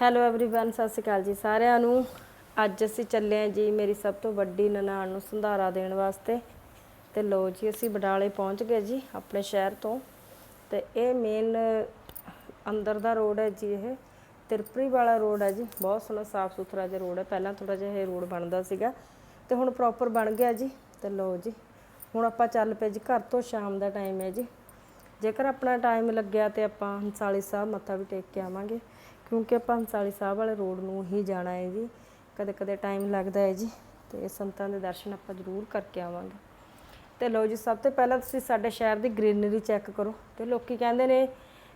Hello everyone ਸਤਿ ਸ਼੍ਰੀ ਅਕਾਲ ਜੀ ਸਾਰਿਆਂ ਨੂੰ ਅੱਜ ਅਸੀਂ ਚੱਲੇ ਹਾਂ ਜੀ ਮੇਰੀ ਸਭ ਤੋਂ ਵੱਡੀ ਨਨਾਣ ਨੂੰ ਸੰਧਾਰਾ ਦੇਣ ਵਾਸਤੇ ਤੇ ਲੋ ਜੀ ਅਸੀਂ ਬਡਾਲੇ ਪਹੁੰਚ ਗਏ ਜੀ ਆਪਣੇ ਸ਼ਹਿਰ ਤੋਂ ਤੇ ਇਹ ਮੇਨ ਅੰਦਰ ਦਾ ਰੋਡ ਹੈ ਜੀ ਇਹ ਤਿਰਪਰੀ ਵਾਲਾ ਰੋਡ ਹੈ ਜੀ ਬਹੁਤ ਸੋਹਣਾ ਸਾਫ ਸੁਥਰਾ ਜਿਹਾ ਰੋਡ ਹੈ ਪਹਿਲਾਂ ਥੋੜਾ ਜਿਹਾ ਇਹ ਰੋਡ ਬਣਦਾ ਸੀਗਾ ਤੇ ਹੁਣ ਪ੍ਰੋਪਰ ਬਣ ਗਿਆ ਜੀ ਤੇ ਲੋ ਜੀ ਹੁਣ ਆਪਾਂ ਚੱਲ ਪਏ ਜੀ ਘਰ ਤੋਂ ਸ਼ਾਮ ਦਾ ਟਾਈਮ ਹੈ ਜੀ ਜੇਕਰ ਆਪਣਾ ਟਾਈਮ ਲੱਗਿਆ ਤੇ ਆਪਾਂ ਹੰਸਾਲੀ ਸਾਹਿਬ ਮੱਥਾ ਵੀ ਟੇਕ ਕੇ ਆਵਾਂਗੇ ਕਿਉਂਕਿ ਆਪਾਂ ਹੰਸਾਲੀ ਸਾਹਿਬ ਵਾਲੇ ਰੋਡ ਨੂੰ ਹੀ ਜਾਣਾ ਹੈ ਜੀ। ਕਦੇ ਕਦੇ ਟਾਈਮ ਲੱਗਦਾ ਹੈ ਜੀ। ਤੇ ਸੰਤਾਂ ਦੇ ਦਰਸ਼ਨ ਆਪਾਂ ਜ਼ਰੂਰ ਕਰਕੇ ਆਵਾਂਗੇ। ਤੇ ਲਓ ਜੀ, ਸਭ ਤੋਂ ਪਹਿਲਾਂ ਤੁਸੀਂ ਸਾਡੇ ਸ਼ਹਿਰ ਦੀ ਗ੍ਰੀਨਰੀ ਚੈੱਕ ਕਰੋ। ਤੇ ਲੋਕੀ ਕਹਿੰਦੇ ਨੇ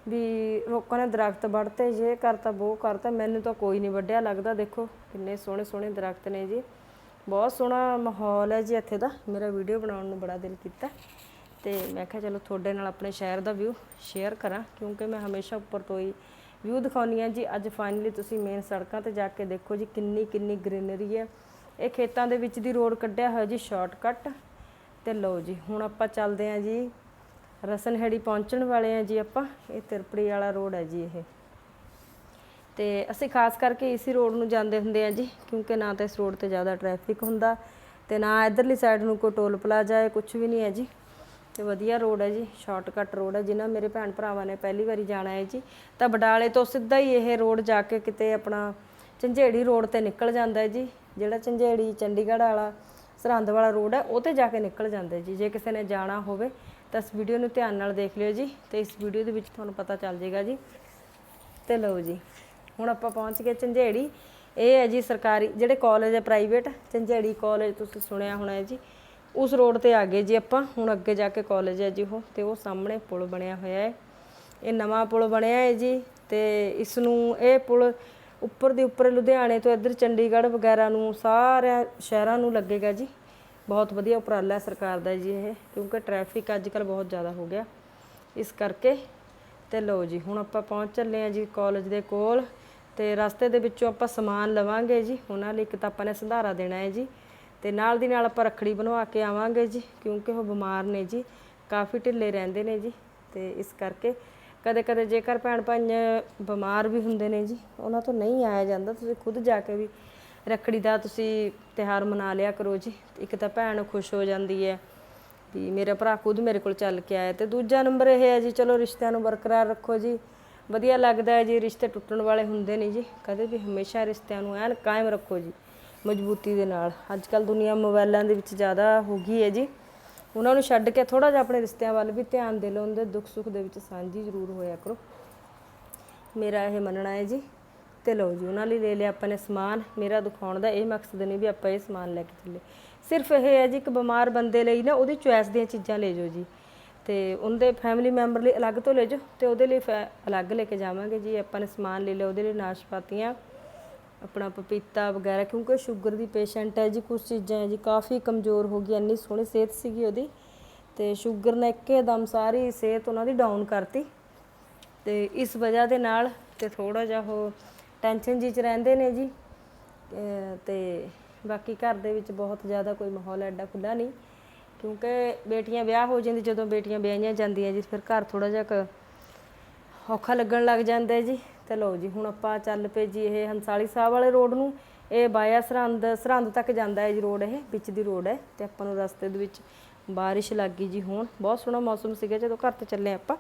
ਵੀ ਲੋਕਾਂ ਨੇ ਦਰਖਤ ਵੱਢਤੇ, ਜੇ ਕਰਤਾ ਉਹ ਕਰਤਾ ਮੈਨੂੰ ਤਾਂ ਕੋਈ ਨਹੀਂ ਵੱਢਿਆ, ਲੱਗਦਾ ਦੇਖੋ ਕਿੰਨੇ ਸੋਹਣੇ ਸੋਹਣੇ ਦਰਖਤ ਨੇ ਜੀ। ਬਹੁਤ ਸੋਹਣਾ ਮਾਹੌਲ ਹੈ ਜੀ ਇੱਥੇ ਦਾ। ਮੇਰਾ ਵੀਡੀਓ ਬਣਾਉਣ ਨੂੰ ਬੜਾ ਦਿਲ ਕੀਤਾ। ਤੇ ਮੈਂ ਕਿਹਾ ਚਲੋ ਤੁਹਾਡੇ ਨਾਲ ਆਪਣੇ ਸ਼ਹਿਰ ਦਾ ਵਿਊ ਸ਼ੇਅਰ ਕਰਾਂ, ਕਿਉਂਕਿ ਮੈਂ ਹਮੇਸ਼ਾ ਉੱਪਰ ਤੋਂ ਹੀ ਵਿਊ ਦਿਖਾਉਂਦੀ ਹਾਂ ਜੀ। ਅੱਜ ਫਾਈਨਲੀ ਤੁਸੀਂ ਮੇਨ ਸੜਕਾਂ ਤੇ ਜਾ ਕੇ ਦੇਖੋ ਜੀ, ਕਿੰਨੀ ਕਿੰਨੀ ਗ੍ਰੀਨਰੀ ਹੈ। ਇਹ ਖੇਤਾਂ ਦੇ ਵਿੱਚ ਦੀ ਰੋਡ ਕੱਢਿਆ ਹੋਇਆ ਜੀ ਸ਼ਾਰਟਕਟ ਤੇ ਲਓ ਜੀ, ਹੁਣ ਆਪਾਂ ਚੱਲਦੇ ਹਾਂ ਜੀ, ਰਸਨਹੇੜੀ ਪਹੁੰਚਣ ਵਾਲੇ ਹਾਂ ਜੀ ਆਪਾਂ। ਇਹ ਤਿਰਪੜੀ ਵਾਲਾ ਰੋਡ ਹੈ ਜੀ ਇਹ। ਤੇ ਅਸੀਂ ਖਾਸ ਕਰਕੇ ਇਸੇ ਰੋਡ ਨੂੰ ਜਾਂਦੇ ਹੁੰਦੇ ਆ ਜੀ, ਕਿਉਂਕਿ ਨਾ ਤਾਂ ਇਸ ਰੋਡ ਤੇ ਜ਼ਿਆਦਾ ਟ੍ਰੈਫਿਕ ਹੁੰਦਾ ਤੇ ਨਾ ਇਧਰਲੀ ਸਾਈਡ ਨੂੰ ਕੋਈ ਟੋਲ ਪਲਾਜ਼ਾ ਹੈ ਕੁਝ ਵੀ ਨਹੀਂ ਹੈ ਜੀ। ਤੇ ਵਧੀਆ ਰੋਡ ਹੈ ਜੀ, ਸ਼ਾਰਟਕਟ ਰੋਡ ਹੈ, ਜਿਨ੍ਹਾਂ ਮੇਰੇ ਭੈਣ ਭਰਾਵਾਂ ਨੇ ਪਹਿਲੀ ਵਾਰੀ ਜਾਣਾ ਹੈ ਜੀ। ਤਾਂ ਬਡਾਲੇ ਤੋਂ ਸਿੱਧਾ ਹੀ ਇਹ ਰੋਡ ਜਾ ਕੇ ਕਿਤੇ ਆਪਣਾ ਝੰਜੇੜੀ ਰੋਡ ਤੇ ਨਿਕਲ ਜਾਂਦਾ ਹੈ ਜੀ, ਜਿਹੜਾ ਝੰਜੇੜੀ, ਚੰਡੀਗੜ੍ਹ ਵਾਲਾ, ਸਰਹੰਦ ਵਾਲਾ ਰੋਡ ਹੈ, ਉਹ ਤੇ ਜਾ ਕੇ ਨਿਕਲ ਜਾਂਦਾ ਜੀ। ਜੇ ਕਿਸੇ ਨੇ ਜਾਣਾ ਹੋਵੇ ਤਾਂ ਇਸ ਵੀਡੀਓ ਨੂੰ ਧਿਆਨ ਨਾਲ ਦੇਖ ਲਿਓ ਜੀ ਤੇ ਇਸ ਵੀਡੀਓ ਦੇ ਵਿੱਚ ਤੁਹਾਨੂੰ ਪਤਾ ਚੱਲ ਜਾਏਗਾ ਜੀ। ਤੇ ਲਓ ਜੀ, ਹੁਣ ਆਪਾਂ ਪਹੁੰਚ ਗਏ ਝੰਜੇੜੀ। ਇਹ ਹੈ ਜੀ ਸਰਕਾਰੀ, ਜਿਹੜੇ ਕਾਲਜ ਹੈ ਪ੍ਰਾਈਵੇਟ ਝੰਜੇੜੀ ਕਾਲਜ ਤੁਸੀਂ ਸੁਣਿਆ ਹੋਣਾ ਹੈ ਜੀ। ਉਸ ਰੋਡ ਤੇ ਆ ਗਏ ਜੀ ਆਪਾਂ। ਹੁਣ ਅੱਗੇ ਜਾ ਕੇ ਕਾਲਜ ਹੈ ਜੀ ਉਹ ਤੇ ਉਹ ਸਾਹਮਣੇ ਪੁਲ ਬਣਿਆ ਹੋਇਆ ਹੈ। ਇਹ ਨਵਾਂ ਪੁਲ ਬਣਿਆ ਹੈ ਜੀ ਤੇ ਇਸ ਨੂੰ ਇਹ ਪੁਲ ਉੱਪਰ ਦੇ ਉੱਪਰ ਲੁਧਿਆਣੇ ਤੋਂ ਇੱਧਰ ਚੰਡੀਗੜ੍ਹ ਵਗੈਰਾ ਨੂੰ ਸਾਰਿਆਂ ਸ਼ਹਿਰਾਂ ਨੂੰ ਲੱਗੇਗਾ ਜੀ। ਬਹੁਤ ਵਧੀਆ ਉਪਰਾਲਾ ਸਰਕਾਰ ਦਾ ਜੀ ਇਹ, ਕਿਉਂਕਿ ਟ੍ਰੈਫਿਕ ਅੱਜ ਕੱਲ ਬਹੁਤ ਜ਼ਿਆਦਾ ਹੋ ਗਿਆ। ਇਸ ਕਰਕੇ ਤੇ ਲਓ ਜੀ, ਹੁਣ ਆਪਾਂ ਪਹੁੰਚ ਚੱਲੇ ਆ ਜੀ ਕਾਲਜ ਦੇ ਕੋਲ ਤੇ ਰਸਤੇ ਦੇ ਵਿੱਚੋਂ ਆਪਾਂ ਸਮਾਨ ਲਵਾਂਗੇ ਜੀ। ਉਹਨਾਂ ਲਈ ਇੱਕ ਤਾਂ ਆਪਾਂ ਨੇ ਸੰਧਾਰਾ ਦੇਣਾ ਹੈ ਜੀ। ਤੇ ਨਾਲ ਦੀ ਨਾਲ ਆਪਾਂ ਰੱਖੜੀ ਬਣਵਾ ਕੇ ਆਵਾਂਗੇ ਜੀ, ਕਿਉਂਕਿ ਉਹ ਬਿਮਾਰ ਨੇ ਜੀ, ਕਾਫੀ ਢਿੱਲੇ ਰਹਿੰਦੇ ਨੇ ਜੀ, ਤੇ ਇਸ ਕਰਕੇ ਕਦੇ ਕਦੇ ਜੇਕਰ ਭੈਣ ਭਾਈ ਬਿਮਾਰ ਵੀ ਹੁੰਦੇ ਨੇ ਜੀ, ਉਹਨਾਂ ਤੋਂ ਨਹੀਂ ਆਇਆ ਜਾਂਦਾ, ਤੁਸੀਂ ਖੁਦ ਜਾ ਕੇ ਵੀ ਰੱਖੜੀ ਦਾ ਤੁਸੀਂ ਤਿਹਾਰ ਮਨਾ ਲਿਆ ਕਰੋ ਜੀ, ਇੱਕ ਤਾਂ ਭੈਣ ਖੁਸ਼ ਹੋ ਜਾਂਦੀ ਹੈ ਵੀ ਮੇਰਾ ਭਰਾ ਖੁਦ ਮੇਰੇ ਕੋਲ ਚੱਲ ਕੇ ਆਇਆ ਤੇ ਦੂਜਾ ਨੰਬਰ ਇਹ ਹੈ ਜੀ, ਚਲੋ ਰਿਸ਼ਤਿਆਂ ਨੂੰ ਬਰਕਰਾਰ ਰੱਖੋ ਜੀ, ਵਧੀਆ ਲੱਗਦਾ ਹੈ ਜੀ, ਰਿਸ਼ਤੇ ਟੁੱਟਣ ਵਾਲੇ ਹੁੰਦੇ ਨਹੀਂ ਜੀ, ਕਦੇ ਵੀ ਹਮੇਸ਼ਾ ਰਿਸ਼ਤਿਆਂ ਨੂੰ ਐਨ ਕਾਇਮ ਰੱਖੋ ਜੀ। ਮਜ਼ਬੂਤੀ ਦੇ ਨਾਲ। ਅੱਜ ਕੱਲ ਦੁਨੀਆ ਮੋਬਾਈਲਾਂ ਦੇ ਵਿੱਚ ਜ਼ਿਆਦਾ ਹੋ ਗਈ ਹੈ ਜੀ। ਉਹਨਾਂ ਨੂੰ ਛੱਡ ਕੇ ਥੋੜਾ ਜਿਹਾ ਆਪਣੇ ਰਿਸ਼ਤਿਆਂ ਵੱਲ ਵੀ ਧਿਆਨ ਦੇ ਲਓ। ਉਹਦੇ ਦੁੱਖ ਸੁੱਖ ਦੇ ਵਿੱਚ ਸਾਂਝੀ ਜ਼ਰੂਰ ਹੋਇਆ ਕਰੋ। ਮੇਰਾ ਇਹ ਮੰਨਣਾ ਹੈ ਜੀ। ਤੇ ਲਓ ਜੀ, ਉਹਨਾਂ ਲਈ ਲੈ ਲਿਆ ਆਪਾਂ ਨੇ ਸਮਾਨ। ਮੇਰਾ ਦਿਖਾਉਣ ਦਾ ਇਹ ਮਕਸਦ ਨਹੀਂ ਵੀ ਆਪਾਂ ਇਹ ਸਮਾਨ ਲੈ ਕੇ ਚੱਲੇ। ਸਿਰਫ ਇਹ ਹੈ ਜੀ, ਇੱਕ ਬਿਮਾਰ ਬੰਦੇ ਲਈ ਨਾ ਉਹਦੀ ਚੁਆਇਸ ਦੀਆਂ ਚੀਜ਼ਾਂ ਲੈ ਜਾਓ ਜੀ। ਤੇ ਉਹਦੇ ਫੈਮਿਲੀ ਮੈਂਬਰ ਲਈ ਅਲੱਗ ਤੋਂ ਲੈ ਜਾਓ ਤੇ ਉਹਦੇ ਲਈ ਫੈ- ਅਲੱਗ ਲੈ ਕੇ ਜਾਵਾਂਗੇ ਜੀ। ਆਪਾਂ ਨੇ ਸਮਾਨ ਲੈ ਲਿਆ, ਉਹਦੇ ਲਈ ਨਾਸ਼ਪਾਤੀਆਂ ਆਪਣਾ ਪਪੀਤਾ ਵਗੈਰਾ, ਕਿਉਂਕਿ ਸ਼ੂਗਰ ਦੀ ਪੇਸ਼ੈਂਟ ਹੈ ਜੀ ਕੁਝ ਚੀਜ਼ਾਂ ਹੈ ਜੀ, ਕਾਫੀ ਕਮਜ਼ੋਰ ਹੋ ਗਈ, ਇੰਨੀ ਸੋਹਣੀ ਸਿਹਤ ਸੀਗੀ ਉਹਦੀ ਤੇ ਸ਼ੂਗਰ ਨੇ ਇੱਕਦਮ ਸਾਰੀ ਸਿਹਤ ਉਹਨਾਂ ਦੀ ਡਾਊਨ ਕਰਤੀ ਤੇ ਇਸ ਵਜ੍ਹਾ ਦੇ ਨਾਲ ਤੇ ਥੋੜਾ ਜਿਹਾ ਉਹ ਟੈਨਸ਼ਨ ਜੀ ਚ ਰਹਿੰਦੇ ਨੇ ਜੀ, ਅਹ ਤੇ ਬਾਕੀ ਘਰ ਦੇ ਵਿੱਚ ਬਹੁਤ ਜ਼ਿਆਦਾ ਕੋਈ ਮਾਹੌਲ ਐਡਾ ਖੁੱਲਾ ਨਹੀਂ, ਕਿਉਂਕਿ ਬੇਟੀਆਂ ਵਿਆਹ ਹੋ ਜਾਂਦੀ ਜਦੋਂ ਬੇਟੀਆਂ ਵਿਆਹੀਆਂ ਜਾਂਦੀਆਂ ਜੀ, ਫਿਰ ਘਰ ਥੋੜਾ ਜਿਹਾ ਕੁ ਔਖਾ ਲੱਗਣ ਲੱਗ ਜਾਂਦਾ ਜੀ। ਤੇ ਲਓ ਜੀ, ਹੁਣ ਆਪਾਂ ਚੱਲ ਪਏ ਜੀ ਇਹ ਹੰਸਾਲੀ ਸਾਹਿਬ ਵਾਲੇ ਰੋਡ ਨੂੰ। ਇਹ ਬਾਇਆ ਸਰਹੰਦ ਸਰਹੰਦ ਤੱਕ ਜਾਂਦਾ ਹੈ ਜੀ ਰੋਡ ਇਹ, ਵਿੱਚ ਦੀ ਰੋਡ ਹੈ ਤੇ ਆਪਾਂ ਨੂੰ ਰਸਤੇ ਦੇ ਵਿੱਚ ਬਾਰਿਸ਼ ਲੱਗ ਗਈ ਜੀ ਹੁਣ। ਬਹੁਤ ਸੋਹਣਾ ਮੌਸਮ ਸੀਗਾ ਜਦੋਂ ਘਰ ਤੇ ਚੱਲੇ ਆਪਾਂ।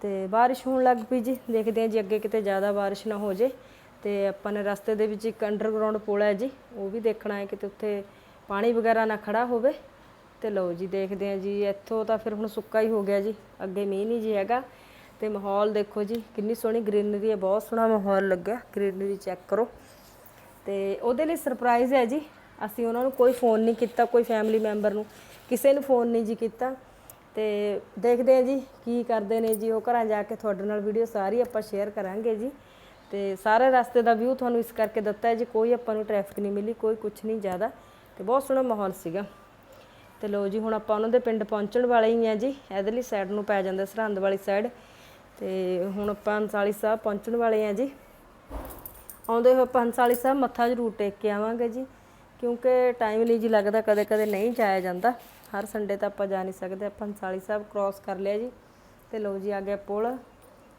ਤੇ ਬਾਰਿਸ਼ ਹੋਣ ਲੱਗ ਪਈ ਜੀ, ਦੇਖਦੇ ਹਾਂ ਜੀ ਅੱਗੇ ਕਿਤੇ ਜ਼ਿਆਦਾ ਬਾਰਿਸ਼ ਨਾ ਹੋ ਜੇ। ਤੇ ਆਪਾਂ ਨੇ ਰਸਤੇ ਦੇ ਵਿੱਚ ਇੱਕ ਅੰਡਰਗਰਾਉਂਡ ਪੁਲ ਹੈ ਜੀ, ਉਹ ਵੀ ਦੇਖਣਾ ਹੈ ਕਿਤੇ ਉੱਥੇ ਪਾਣੀ ਵਗੈਰਾ ਨਾ ਖੜਾ ਹੋਵੇ। ਤੇ ਲਓ ਜੀ, ਦੇਖਦੇ ਹਾਂ ਜੀ, ਇੱਥੋਂ ਤਾਂ ਫਿਰ ਹੁਣ ਸੁੱਕਾ ਹੀ ਹੋ ਗਿਆ ਜੀ, ਅੱਗੇ ਮੀਂਹ ਨਹੀਂ ਜੀ ਹੈਗਾ। ਤੇ ਮਾਹੌਲ ਦੇਖੋ ਜੀ, ਕਿੰਨੀ ਸੋਹਣੀ ਗ੍ਰੀਨਰੀ ਹੈ, ਬਹੁਤ ਸੋਹਣਾ ਮਾਹੌਲ ਲੱਗਿਆ, ਗ੍ਰੀਨਰੀ ਚੈੱਕ ਕਰੋ। ਤੇ ਉਹਦੇ ਲਈ ਸਰਪ੍ਰਾਈਜ਼ ਹੈ ਜੀ, ਅਸੀਂ ਉਹਨਾਂ ਨੂੰ ਕੋਈ ਫੋਨ ਨਹੀਂ ਕੀਤਾ, ਕੋਈ ਫੈਮਿਲੀ ਮੈਂਬਰ ਨੂੰ, ਕਿਸੇ ਨੂੰ ਫੋਨ ਨਹੀਂ ਜੀ ਕੀਤਾ। ਤੇ ਦੇਖਦੇ ਹਾਂ ਜੀ, ਕੀ ਕਰਦੇ ਨੇ ਜੀ, ਉਹ ਘਰਾਂ ਜਾ ਕੇ ਤੁਹਾਡੇ ਨਾਲ ਵੀਡੀਓ ਸਾਰੀ ਆਪਾਂ ਸ਼ੇਅਰ ਕਰਾਂਗੇ ਜੀ। ਤੇ ਸਾਰੇ ਰਸਤੇ ਦਾ ਵਿਊ ਤੁਹਾਨੂੰ ਇਸ ਕਰਕੇ ਦਿੱਤਾ ਹੈ ਜੀ, ਕੋਈ ਆਪਾਂ ਨੂੰ ਟ੍ਰੈਫਿਕ ਨਹੀਂ ਮਿਲੀ, ਕੋਈ ਕੁਝ ਨਹੀਂ ਜ਼ਿਆਦਾ, ਤੇ ਬਹੁਤ ਸੋਹਣਾ ਮਾਹੌਲ ਸੀਗਾ। ਤੇ ਲੋ ਜੀ, ਹੁਣ ਆਪਾਂ ਉਹਨਾਂ ਦੇ ਪਿੰਡ ਪਹੁੰਚਣ ਵਾਲੇ ਹੀ ਆ ਜੀ, ਇਹਦੇ ਲਈ ਸਾਈਡ ਨੂੰ ਪੈ ਜਾਂਦਾ, ਸਰਹੰਦ ਵਾਲੀ ਸਾਈਡ ਤੇ ਹੁਣ ਆਪਾਂ ਹੰਸਾਲੀ ਸਾਹਿਬ ਪਹੁੰਚਣ ਵਾਲੇ ਆ ਜੀ। ਆਉਂਦੇ ਹੋਏ ਆਪਾਂ ਹੰਸਾਲੀ ਸਾਹਿਬ ਮੱਥਾ ਜ਼ਰੂਰ ਟੇਕ ਕੇ ਆਵਾਂਗੇ ਜੀ, ਕਿਉਂਕਿ ਟਾਈਮ ਨਹੀਂ ਜੀ ਲੱਗਦਾ ਕਦੇ ਕਦੇ ਨਹੀਂ ਜਾਇਆ ਜਾਂਦਾ। ਹਰ ਸੰਡੇ ਤਾਂ ਆਪਾਂ ਜਾ ਨਹੀਂ ਸਕਦੇ, ਆਪਾਂ ਹੰਸਾਲੀ ਸਾਹਿਬ ਕ੍ਰਾਸ ਕਰ ਲਿਆ ਜੀ। ਤੇ ਲੋ ਜੀ, ਆ ਗਿਆ ਪੁਲ,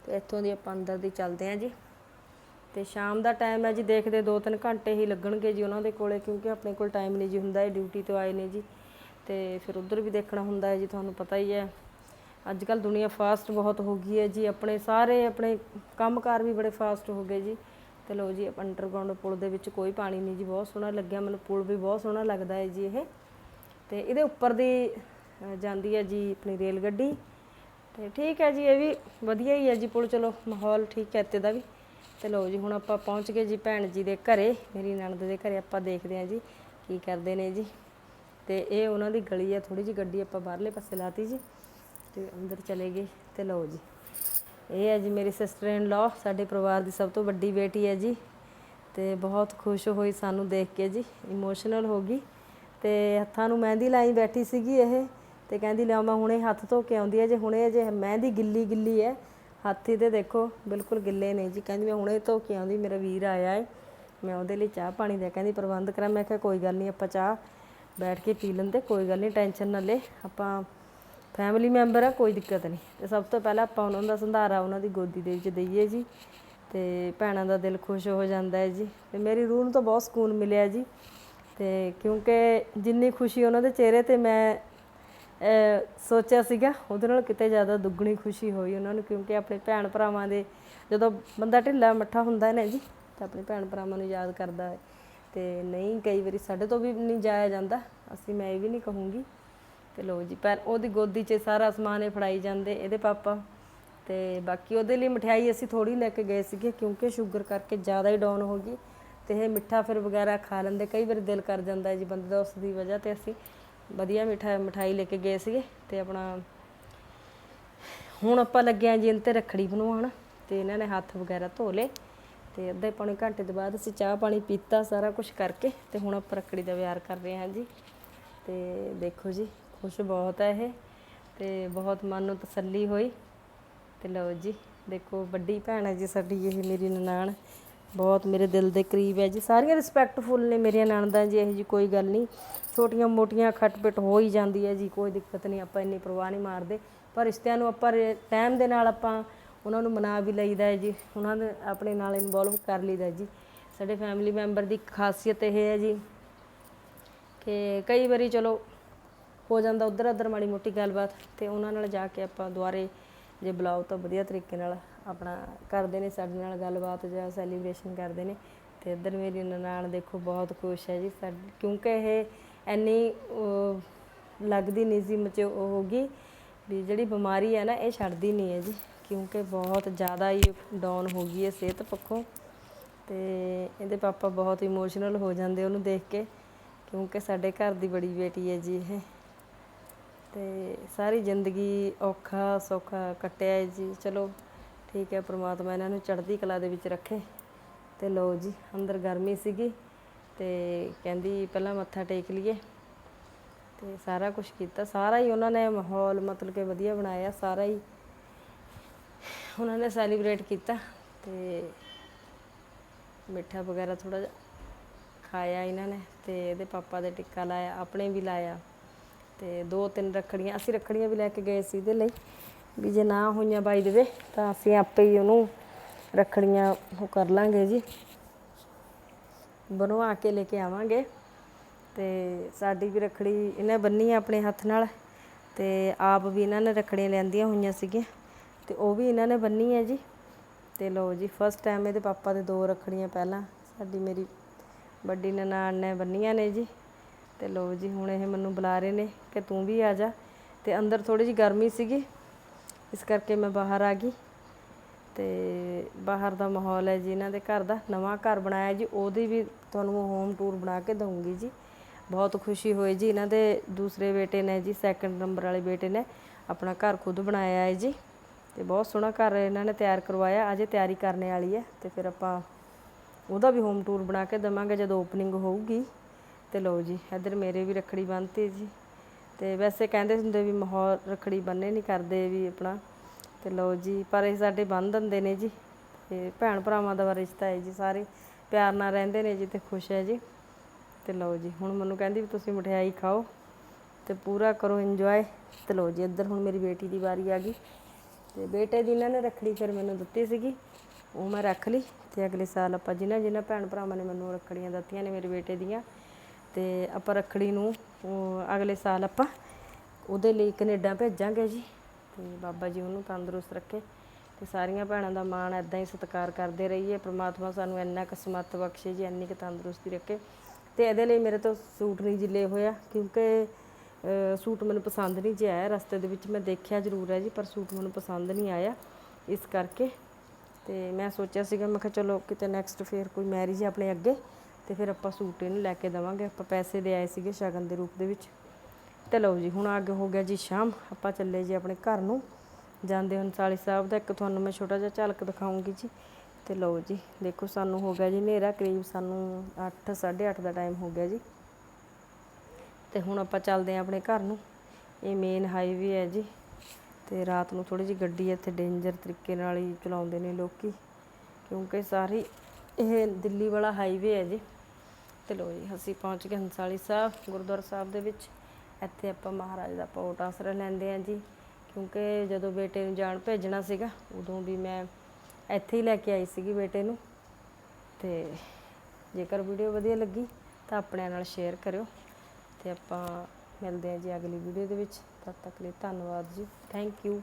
ਤੇ ਇੱਥੋਂ ਦੀ ਆਪਾਂ ਅੰਦਰ ਦੀ ਚੱਲਦੇ ਆ ਜੀ। ਤੇ ਸ਼ਾਮ ਦਾ ਟਾਈਮ ਹੈ ਜੀ, ਦੇਖਦੇ 2-3 ਘੰਟੇ ਹੀ ਲੱਗਣਗੇ ਜੀ ਉਹਨਾਂ ਦੇ ਕੋਲੇ, ਕਿਉਂਕਿ ਆਪਣੇ ਕੋਲ ਟਾਈਮ ਨਹੀਂ ਜੀ ਹੁੰਦਾ, ਇਹ ਡਿਊਟੀ ਤੋਂ ਆਏ ਨੇ ਜੀ। ਤੇ ਫਿਰ ਉਧਰ ਵੀ ਦੇਖਣਾ ਹੁੰਦਾ ਹੈ ਜੀ, ਤੁਹਾਨੂੰ ਪਤਾ ਹੀ ਹੈ। ਅੱਜ ਕੱਲ ਦੁਨੀਆ ਫਾਸਟ ਬਹੁਤ ਹੋ ਗਈ ਹੈ ਜੀ, ਆਪਣੇ ਸਾਰੇ ਆਪਣੇ ਕੰਮਕਾਰ ਵੀ ਬੜੇ ਫਾਸਟ ਹੋ ਗਏ ਜੀ। ਤੇ ਲੋ ਜੀ ਅੰਡਰਗਰਾਉਂਡ ਪੁਲ ਦੇ ਵਿੱਚ ਕੋਈ ਪਾਣੀ ਨਹੀਂ ਜੀ, ਬਹੁਤ ਸੋਹਣਾ ਲੱਗਿਆ ਮੈਨੂੰ, ਪੁਲ ਵੀ ਬਹੁਤ ਸੋਹਣਾ ਲੱਗਦਾ ਹੈ ਜੀ ਇਹ। ਤੇ ਇਹਦੇ ਉੱਪਰ ਦੀ ਜਾਂਦੀ ਹੈ ਜੀ ਆਪਣੀ ਰੇਲ ਗੱਡੀ। ਤੇ ਠੀਕ ਹੈ ਜੀ, ਇਹ ਵੀ ਵਧੀਆ ਹੀ ਹੈ ਜੀ ਪੁਲ, ਚਲੋ ਮਾਹੌਲ ਠੀਕ ਹੈ ਇੱਥੇ ਦਾ ਵੀ। ਤੇ ਲੋ ਜੀ, ਹੁਣ ਆਪਾਂ ਪਹੁੰਚ ਗਏ ਜੀ ਭੈਣ ਜੀ ਦੇ ਘਰੇ, ਮੇਰੀ ਨਣਦ ਦੇ ਘਰੇ ਆਪਾਂ ਦੇਖਦੇ ਹਾਂ ਜੀ ਕੀ ਕਰਦੇ ਨੇ ਜੀ। ਤੇ ਇਹ ਉਹਨਾਂ ਦੀ ਗਲੀ ਹੈ ਥੋੜੀ ਜੀ ਗੱਡੀ ਆਪਾਂ ਬਾਹਰਲੇ ਪਾਸੇ ਲਾਤੀ ਜੀ। ਤੇ ਅੰਦਰ ਚਲੇ ਗਏ ਤੇ ਲਓ ਜੀ। ਇਹ ਹੈ ਜੀ ਮੇਰੀ ਸਿਸਟਰ ਇਨ ਲਾ ਸਾਡੇ ਪਰਿਵਾਰ ਦੀ ਸਭ ਤੋਂ ਵੱਡੀ ਬੇਟੀ ਹੈ ਜੀ। ਤੇ ਬਹੁਤ ਖੁਸ਼ ਹੋਈ ਸਾਨੂੰ ਦੇਖ ਕੇ ਜੀ ਇਮੋਸ਼ਨਲ ਹੋ ਗਈ। ਤੇ ਹੱਥਾਂ ਨੂੰ ਮਹਿੰਦੀ ਲਾਈ ਬੈਠੀ ਸੀਗੀ ਇਹ ਤੇ ਕਹਿੰਦੀ ਲਿਆ ਮੈਂ ਹੁਣੇ ਹੱਥ ਧੋ ਕੇ ਆਉਂਦੀ ਹੈ। ਜੇ ਹੁਣੇ ਜੇ ਮਹਿੰਦੀ ਗਿੱਲੀ ਗਿੱਲੀ ਹੈ, ਹੱਥ ਇਹਦੇ ਦੇਖੋ, ਬਿਲਕੁਲ ਗਿੱਲੇ ਨੇ ਜੀ। ਕਹਿੰਦੀ, ਮੈਂ ਹੁਣੇ ਧੋ ਕੇ ਆਉਂਦੀ, ਮੇਰਾ ਵੀਰ ਆਇਆ ਹੈ ਮੈਂ ਉਹਦੇ ਲਈ ਚਾਹ ਪਾਣੀ ਦਾ ਕਹਿੰਦੀ, ਪ੍ਰਬੰਧ ਕਰਾਂ। ਮੈਂ ਕਿਹਾ, ਕੋਈ ਗੱਲ ਨਹੀਂ ਆਪਾਂ ਚਾਹ ਬੈਠ ਕੇ ਪੀ ਲੈਂਦੇ, ਕੋਈ ਗੱਲ ਨਹੀਂ ਟੈਨਸ਼ਨ ਨਾ ਲੈ। ਆਪਾਂ ਫੈਮਿਲੀ ਮੈਂਬਰ ਆ, ਕੋਈ ਦਿੱਕਤ ਨਹੀਂ। ਤੇ ਸਭ ਤੋਂ ਪਹਿਲਾਂ ਆਪਾਂ ਉਹਨਾਂ ਦਾ ਸੰਧਾਰਾ ਉਹਨਾਂ ਦੀ ਗੋਦੀ ਦੇ ਵਿੱਚ ਦਈਏ ਜੀ। ਤੇ ਭੈਣਾਂ ਦਾ ਦਿਲ ਖੁਸ਼ ਹੋ ਜਾਂਦਾ ਹੈ ਜੀ। ਤੇ ਮੇਰੀ ਰੂਹ ਨੂੰ ਤਾਂ ਬਹੁਤ ਸਕੂਨ ਮਿਲਿਆ ਜੀ। ਤੇ ਕਿਉਂਕਿ ਜਿੰਨੀ ਖੁਸ਼ੀ ਉਹਨਾਂ ਦੇ ਚਿਹਰੇ ਤੇ ਮੈਂ ਸੋਚਿਆ ਸੀਗਾ, ਉਹਦੇ ਨਾਲ ਕਿਤੇ ਜ਼ਿਆਦਾ ਦੁੱਗਣੀ ਖੁਸ਼ੀ ਹੋਈ ਉਹਨਾਂ ਨੂੰ, ਕਿਉਂਕਿ ਆਪਣੇ ਭੈਣ ਭਰਾਵਾਂ ਦੇ ਜਦੋਂ ਬੰਦਾ ਢਿੱਲਾ ਮੱਠਾ ਹੁੰਦਾ ਨਾ ਜੀ, ਤਾਂ ਆਪਣੇ ਭੈਣ ਭਰਾਵਾਂ ਨੂੰ ਯਾਦ ਕਰਦਾ ਹੈ। ਤੇ ਨਹੀਂ, ਕਈ ਵਾਰੀ ਸਾਡੇ ਤੋਂ ਵੀ ਨਹੀਂ ਜਾਇਆ ਜਾਂਦਾ। ਅਸੀਂ, ਮੈਂ ਇਹ ਵੀ ਨਹੀਂ ਕਹੂੰਗੀ ਤੇ ਲੋ ਜੀ, ਪਰ ਉਹਦੀ ਗੋਦੀ 'ਚ ਸਾਰਾ ਸਮਾਨ ਇਹ ਫੜਾਈ ਜਾਂਦੇ, ਇਹਦੇ ਪਾਪਾ। ਤੇ ਬਾਕੀ ਉਹਦੇ ਲਈ ਮਠਿਆਈ ਅਸੀਂ ਥੋੜੀ ਲੈ ਕੇ ਗਏ ਸੀਗੇ, ਕਿਉਂਕਿ ਸ਼ੂਗਰ ਕਰਕੇ ਜ਼ਿਆਦਾ ਹੀ ਡਾਊਨ ਹੋ ਗਈ। ਤੇ ਇਹ ਮਿੱਠਾ ਫਿਰ ਵਗੈਰਾ ਖਾ ਲੈਂਦੇ, ਕਈ ਵਾਰੀ ਦਿਲ ਕਰ ਜਾਂਦਾ ਜੀ ਬੰਦੇ ਦਾ, ਉਸ ਦੀ ਵਜ੍ਹਾ ਤੇ ਅਸੀਂ ਵਧੀਆ ਮਿਠਾ ਮਠਾਈ ਲੈ ਕੇ ਗਏ ਸੀਗੇ। ਤੇ ਆਪਣਾ ਹੁਣ ਆਪਾਂ ਲੱਗੇ ਆਂ ਜੀ ਇਹਨਾਂ ਤੇ ਰੱਖੜੀ ਬਣਵਾਉਣ, ਤੇ ਇਹਨਾਂ ਨੇ ਹੱਥ ਵਗੈਰਾ ਧੋ ਲਏ। ਤੇ ਅੱਧੇ ਪੌਣੇ ਘੰਟੇ ਤੋਂ ਬਾਅਦ ਅਸੀਂ ਚਾਹ ਪਾਣੀ ਪੀਤਾ ਸਾਰਾ ਕੁਝ ਕਰਕੇ, ਤੇ ਹੁਣ ਆਪਾਂ ਰੱਖੜੀ ਦਾ ਵਿਆਰ ਕਰ ਰਹੇ ਹਾਂ ਜੀ। ਤੇ ਦੇਖੋ ਜੀ ਖੁਸ਼ ਬਹੁਤ ਹੈ ਇਹ ਤੇ ਬਹੁਤ ਮਨ ਨੂੰ ਤਸੱਲੀ ਹੋਈ। ਤੇ ਲਓ ਜੀ, ਦੇਖੋ ਵੱਡੀ ਭੈਣ ਹੈ ਜੀ ਸਾਡੀ ਇਹ ਮੇਰੀ ਨਨਾਣ। ਬਹੁਤ ਮੇਰੇ ਦਿਲ ਦੇ ਕਰੀਬ ਹੈ ਜੀ। ਸਾਰੀਆਂ ਰਿਸਪੈਕਟਫੁਲ ਨੇ ਮੇਰੀਆਂ ਨਣਦਾਂ ਜੀ, ਇਹੋ ਜੀ ਕੋਈ ਗੱਲ ਨਹੀਂ। ਛੋਟੀਆਂ ਮੋਟੀਆਂ ਖਟਪਟ ਹੋ ਹੀ ਜਾਂਦੀ ਹੈ ਜੀ, ਕੋਈ ਦਿੱਕਤ ਨਹੀਂ, ਆਪਾਂ ਇੰਨੀ ਪਰਵਾਹ ਨਹੀਂ ਮਾਰਦੇ। ਪਰ ਰਿਸ਼ਤਿਆਂ ਨੂੰ ਆਪਾਂ ਟਾਈਮ ਦੇ ਨਾਲ ਆਪਾਂ ਉਹਨਾਂ ਨੂੰ ਮਨਾ ਵੀ ਲਈਦਾ ਹੈ ਜੀ। ਉਹਨਾਂ ਦੇ, ਆਪਣੇ ਨਾਲ ਇਨਵੋਲਵ ਕਰ ਲਈਦਾ ਜੀ। ਸਾਡੇ ਫੈਮਿਲੀ ਮੈਂਬਰ ਦੀ ਖਾਸੀਅਤ ਇਹ ਹੈ ਜੀ ਕਿ ਕਈ ਵਾਰੀ ਚਲੋ ਹੋ ਜਾਂਦਾ ਉਧਰ ਉਧਰ ਮਾੜੀ ਮੋਟੀ ਗੱਲਬਾਤ ਤੇ ਉਹਨਾਂ ਨਾਲ ਜਾ ਕੇ ਆਪਾਂ ਦੁਆਰੇ ਜੇ ਬੁਲਾਓ ਤਾਂ ਵਧੀਆ ਤਰੀਕੇ ਨਾਲ ਆਪਣਾ ਕਰਦੇ ਨੇ ਸਾਡੇ ਨਾਲ ਗੱਲਬਾਤ ਜਾਂ ਸੈਲੀਬ੍ਰੇਸ਼ਨ ਕਰਦੇ ਨੇ ਤੇ ਇੱਧਰ ਮੇਰੀ ਨਨਾਣ ਦੇਖੋ ਬਹੁਤ ਖੁਸ਼ ਹੈ ਜੀ। ਸਾਡੀ ਕਿਉਂਕਿ ਇਹ ਐਨੀ ਲੱਗਦੀ ਨਹੀਂ ਸੀ ਮਚ ਹੋਗੀ ਵੀ ਜਿਹੜੀ ਬਿਮਾਰੀ ਹੈ ਨਾ, ਇਹ ਛੱਡਦੀ ਨਹੀਂ ਹੈ ਜੀ। ਕਿਉਂਕਿ ਬਹੁਤ ਜ਼ਿਆਦਾ ਹੀ ਡਾਊਨ ਹੋ ਗਈ ਹੈ ਸਿਹਤ ਪੱਖੋਂ ਤੇ ਇਹਦੇ ਪਾਪਾ ਬਹੁਤ ਇਮੋਸ਼ਨਲ ਹੋ ਜਾਂਦੇ ਉਹਨੂੰ ਦੇਖ ਕੇ। ਕਿਉਂਕਿ ਸਾਡੇ ਘਰ ਦੀ ਬੜੀ ਬੇਟੀ ਹੈ ਜੀ ਇਹ। ਤੇ ਸਾਰੀ ਜ਼ਿੰਦਗੀ ਔਖਾ ਸੌਖਾ ਕੱਟਿਆ ਹੈ ਜੀ। ਚਲੋ ਠੀਕ ਹੈ, ਪ੍ਰਮਾਤਮਾ ਇਹਨਾਂ ਨੂੰ ਚੜ੍ਹਦੀ ਕਲਾ ਦੇ ਵਿੱਚ ਰੱਖੇ। ਤੇ ਲਓ ਜੀ, ਅੰਦਰ ਗਰਮੀ ਸੀਗੀ ਤੇ ਕਹਿੰਦੀ ਪਹਿਲਾਂ ਮੱਥਾ ਟੇਕ ਲਈਏ। ਤੇ ਸਾਰਾ ਕੁਝ ਕੀਤਾ। ਸਾਰਾ ਹੀ ਉਹਨਾਂ ਨੇ ਮਾਹੌਲ ਮਤਲਬ ਕਿ ਵਧੀਆ ਬਣਾਇਆ। ਸਾਰਾ ਹੀ ਉਹਨਾਂ ਨੇ ਸੈਲੀਬ੍ਰੇਟ ਕੀਤਾ। ਤੇ ਮਿੱਠਾ ਵਗੈਰਾ ਥੋੜਾ ਜਿਹਾ ਖਾਇਆ ਇਹਨਾਂ ਨੇ ਤੇ ਇਹਦੇ ਪਾਪਾ ਦੇ ਟਿੱਕਾ ਲਾਇਆ, ਆਪਣੇ ਵੀ ਲਾਇਆ। ਤੇ ਦੋ ਤਿੰਨ ਰੱਖੜੀਆਂ ਅਸੀਂ ਰੱਖੜੀਆਂ ਵੀ ਲੈ ਕੇ ਗਏ ਸੀ ਇਹਦੇ ਲਈ, ਵੀ ਜੇ ਨਾ ਹੋਈਆਂ ਬਾਈ ਦੇਵੇ ਤਾਂ ਅਸੀਂ ਆਪੇ ਹੀ ਉਹਨੂੰ ਰੱਖੜੀਆਂ ਉਹ ਕਰ ਲਾਂਗੇ ਜੀ। ਬਣਵਾ ਕੇ ਲੈ ਕੇ ਆਵਾਂਗੇ ਤੇ ਸਾਡੀ ਵੀ ਰੱਖੜੀ ਇਹਨੇ ਬੰਨੀ ਆ ਆਪਣੇ ਹੱਥ ਨਾਲ ਤੇ ਆਪ ਵੀ ਇਹਨਾਂ ਨੇ ਰੱਖੜੀਆਂ ਲੈਂਦੀਆਂ ਹੋਈਆਂ ਸੀਗੀਆਂ ਤੇ ਉਹ ਵੀ ਇਹਨਾਂ ਨੇ ਬੰਨੀ ਹੈ ਜੀ। ਤੇ ਲਓ ਜੀ ਫਸਟ ਟਾਈਮ ਇਹਦੇ ਪਾਪਾ ਦੇ ਦੋ ਰੱਖੜੀਆਂ ਪਹਿਲਾਂ, ਸਾਡੀ ਮੇਰੀ ਵੱਡੀ ਨਨਾਣ ਨੇ ਬੰਨੀਆਂ ਨੇ ਜੀ। ਤੇ ਲਓ ਜੀ, ਹੁਣ ਇਹ ਮੈਨੂੰ ਬੁਲਾ ਰਹੇ ਨੇ ਕਿ ਤੂੰ ਵੀ ਆ ਜਾ। ਤੇ ਅੰਦਰ ਥੋੜੀ ਜੀ ਗਰਮੀ ਸੀਗੀ, ਇਸ ਕਰਕੇ ਮੈਂ ਬਾਹਰ ਆ ਗਈ। ਤੇ ਬਾਹਰ ਦਾ ਮਾਹੌਲ ਹੈ ਜੀ, ਇਹਨਾਂ ਦੇ ਘਰ ਦਾ ਨਵਾਂ ਘਰ ਬਣਾਇਆ ਜੀ, ਉਹਦੀ ਵੀ ਤੁਹਾਨੂੰ ਹੋਮ ਟੂਰ ਬਣਾ ਕੇ ਦਊਂਗੀ ਜੀ। ਬਹੁਤ ਖੁਸ਼ੀ ਹੋਈ ਜੀ, ਇਹਨਾਂ ਦੇ ਦੂਸਰੇ ਬੇਟੇ ਨੇ ਜੀ ਸੈਕੰਡ ਨੰਬਰ ਵਾਲੇ ਬੇਟੇ ਨੇ ਆਪਣਾ ਘਰ ਖੁਦ ਬਣਾਇਆ ਹੈ ਜੀ। ਤੇ ਬਹੁਤ ਸੋਹਣਾ ਘਰ ਇਹਨਾਂ ਨੇ ਤਿਆਰ ਕਰਵਾਇਆ, ਅਜੇ ਤਿਆਰੀ ਕਰਨੇ ਵਾਲੀ ਹੈ। ਤੇ ਫਿਰ ਆਪਾਂ ਉਹਦਾ ਵੀ ਹੋਮ ਟੂਰ ਬਣਾ ਕੇ ਦਵਾਂਗੇ ਜਦੋਂ ਓਪਨਿੰਗ ਹੋਊਗੀ। ਤੇ ਲਓ ਜੀ, ਇੱਧਰ ਮੇਰੇ ਵੀ ਰੱਖੜੀ ਬੰਨ੍ਹਤੀ ਜੀ। ਤੇ ਵੈਸੇ ਕਹਿੰਦੇ ਹੁੰਦੇ ਵੀ ਮਾਹੌਲ ਰੱਖੜੀ ਬੰਨੇ ਨਹੀਂ ਕਰਦੇ ਵੀ ਆਪਣਾ। ਤੇ ਲਓ ਜੀ, ਪਰ ਇਹ ਸਾਡੇ ਬੰਨ ਦਿੰਦੇ ਨੇ ਜੀ। ਤੇ ਭੈਣ ਭਰਾਵਾਂ ਦਾ ਰਿਸ਼ਤਾ ਹੈ ਜੀ, ਸਾਰੇ ਪਿਆਰ ਨਾਲ ਰਹਿੰਦੇ ਨੇ ਜੀ ਤੇ ਖੁਸ਼ ਹੈ ਜੀ। ਤੇ ਲਓ ਜੀ, ਹੁਣ ਮੈਨੂੰ ਕਹਿੰਦੀ ਵੀ ਤੁਸੀਂ ਮਠਿਆਈ ਖਾਓ ਤੇ ਪੂਰਾ ਕਰੋ ਇੰਜੋਏ ਤੇ ਲਓ ਜੀ, ਇੱਧਰ ਹੁਣ ਮੇਰੀ ਬੇਟੀ ਦੀ ਵਾਰੀ ਆ ਗਈ। ਤੇ ਬੇਟੇ ਦੀ ਇਹਨਾਂ ਨੇ ਰੱਖੜੀ ਫਿਰ ਮੈਨੂੰ ਦਿੱਤੀ ਸੀਗੀ, ਉਹ ਮੈਂ ਰੱਖ ਲਈ। ਤੇ ਅਗਲੇ ਸਾਲ ਆਪਾਂ ਜਿਨ੍ਹਾਂ ਜਿਨ੍ਹਾਂ ਭੈਣ ਭਰਾਵਾਂ ਨੇ ਮੈਨੂੰ ਰੱਖੜੀਆਂ ਦਿੱਤੀਆਂ ਨੇ ਮੇਰੇ ਬੇਟੇ ਦੀਆਂ ਤੇ ਆਪਾਂ ਰੱਖੜੀ ਨੂੰ ਅਗਲੇ ਸਾਲ ਆਪਾਂ ਉਹਦੇ ਲਈ ਕੈਨੇਡਾ ਭੇਜਾਂਗੇ ਜੀ। ਤੇ ਬਾਬਾ ਜੀ ਉਹਨੂੰ ਤੰਦਰੁਸਤ ਰੱਖੇ। ਤੇ ਸਾਰੀਆਂ ਭੈਣਾਂ ਦਾ ਮਾਣ ਐਦਾਂ ਹੀ ਸਤਿਕਾਰ ਕਰਦੇ ਰਹੀਏ। ਪ੍ਰਮਾਤਮਾ ਸਾਨੂੰ ਇੰਨਾ ਕੁ ਸਮੱਤ ਬਖਸ਼ੇ ਜੀ, ਇੰਨੀ ਕੁ ਤੰਦਰੁਸਤੀ ਰੱਖੇ। ਤੇ ਇਹਦੇ ਲਈ ਮੇਰੇ ਤੋਂ ਸੂਟ ਨਹੀਂ ਜਿੱਲੇ ਹੋਇਆ ਕਿਉਂਕਿ ਸੂਟ ਮੈਨੂੰ ਪਸੰਦ ਨਹੀਂ ਜੇ ਆਇਆ। ਰਸਤੇ ਦੇ ਵਿੱਚ ਮੈਂ ਦੇਖਿਆ ਜ਼ਰੂਰ ਹੈ ਜੀ, ਪਰ ਸੂਟ ਮੈਨੂੰ ਪਸੰਦ ਨਹੀਂ ਆਇਆ ਇਸ ਕਰਕੇ। ਤੇ ਮੈਂ ਸੋਚਿਆ ਸੀਗਾ, ਮੈਂ ਕਿਹਾ ਚਲੋ ਕਿਤੇ ਨੈਕਸਟ ਫੇਰ ਕੋਈ ਮੈਰਿਜ ਹੈ ਆਪਣੇ ਅੱਗੇ। ਤੇ ਫਿਰ ਆਪਾਂ ਸੂਟ ਇਹਨੂੰ ਲੈ ਕੇ ਦੇਵਾਂਗੇ। ਆਪਾਂ ਪੈਸੇ ਦੇ ਆਏ ਸੀਗੇ ਸ਼ਗਨ ਦੇ ਰੂਪ ਦੇ ਵਿੱਚ। ਤੇ ਲਓ ਜੀ, ਹੁਣ ਅੱਗੇ ਹੋ ਗਿਆ ਜੀ ਸ਼ਾਮ। ਆਪਾਂ ਚੱਲੇ ਜੀ ਆਪਣੇ ਘਰ ਨੂੰ। ਜਾਂਦੇ ਹੁਣ ਸਾਲੀ ਸਾਹਿਬ ਦਾ, ਇੱਕ ਤੁਹਾਨੂੰ ਮੈਂ ਛੋਟਾ ਜਿਹਾ ਝਲਕ ਦਿਖਾਉਂਗੀ ਜੀ। ਤੇ ਲਓ ਜੀ, ਦੇਖੋ ਸਾਨੂੰ ਹੋ ਗਿਆ ਜੀ ਹਨੇਰਾ। ਕਰੀਬ ਸਾਨੂੰ 8 8:30 ਦਾ ਟਾਈਮ ਹੋ ਗਿਆ ਜੀ। ਤੇ ਹੁਣ ਆਪਾਂ ਚੱਲਦੇ ਆਂ ਆਪਣੇ ਘਰ ਨੂੰ। ਇਹ ਮੇਨ ਹਾਈਵੇ ਹੈ ਜੀ। ਤੇ ਰਾਤ ਨੂੰ ਥੋੜੀ ਜਿਹੀ ਗੱਡੀ ਇੱਥੇ ਡੇਂਜਰ ਤਰੀਕੇ ਨਾਲ ਹੀ ਚਲਾਉਂਦੇ ਨੇ ਲੋਕੀ। ਕਿਉਂਕਿ ਸਾਰੀ ਇਹ ਦਿੱਲੀ ਵਾਲਾ ਹਾਈਵੇ ਹੈ ਜੀ। ਤੇ ਲੋ ਜੀ, ਅਸੀਂ ਪਹੁੰਚ ਗਏ ਹੰਸਾਲੀ ਸਾਹਿਬ, ਗੁਰਦੁਆਰਾ ਸਾਹਿਬ ਦੇ ਵਿੱਚ। ਇੱਥੇ ਆਪਾਂ ਮਹਾਰਾਜ ਦਾ ਪੋਟ ਆਸਰਾ ਲੈਂਦੇ ਆਂ ਜੀ, ਕਿਉਂਕਿ ਜਦੋਂ ਬੇਟੇ ਨੂੰ ਜਾਣ ਭੇਜਣਾ ਸੀਗਾ, ਉਦੋਂ ਵੀ ਮੈਂ ਇੱਥੇ ਹੀ ਲੈ ਕੇ ਆਈ ਸੀਗੀ ਬੇਟੇ ਨੂੰ। ਤੇ ਜੇਕਰ ਵੀਡੀਓ ਵਧੀਆ ਲੱਗੀ, ਤਾਂ ਆਪਣਿਆਂ ਨਾਲ ਸ਼ੇਅਰ ਕਰਿਓ। ਤੇ ਆਪਾਂ ਮਿਲਦੇ ਹਾਂ ਜੀ ਅਗਲੀ ਵੀਡੀਓ ਦੇ ਵਿੱਚ। ਤਦ ਤੱਕ ਲਈ ਧੰਨਵਾਦ ਜੀ। Thank you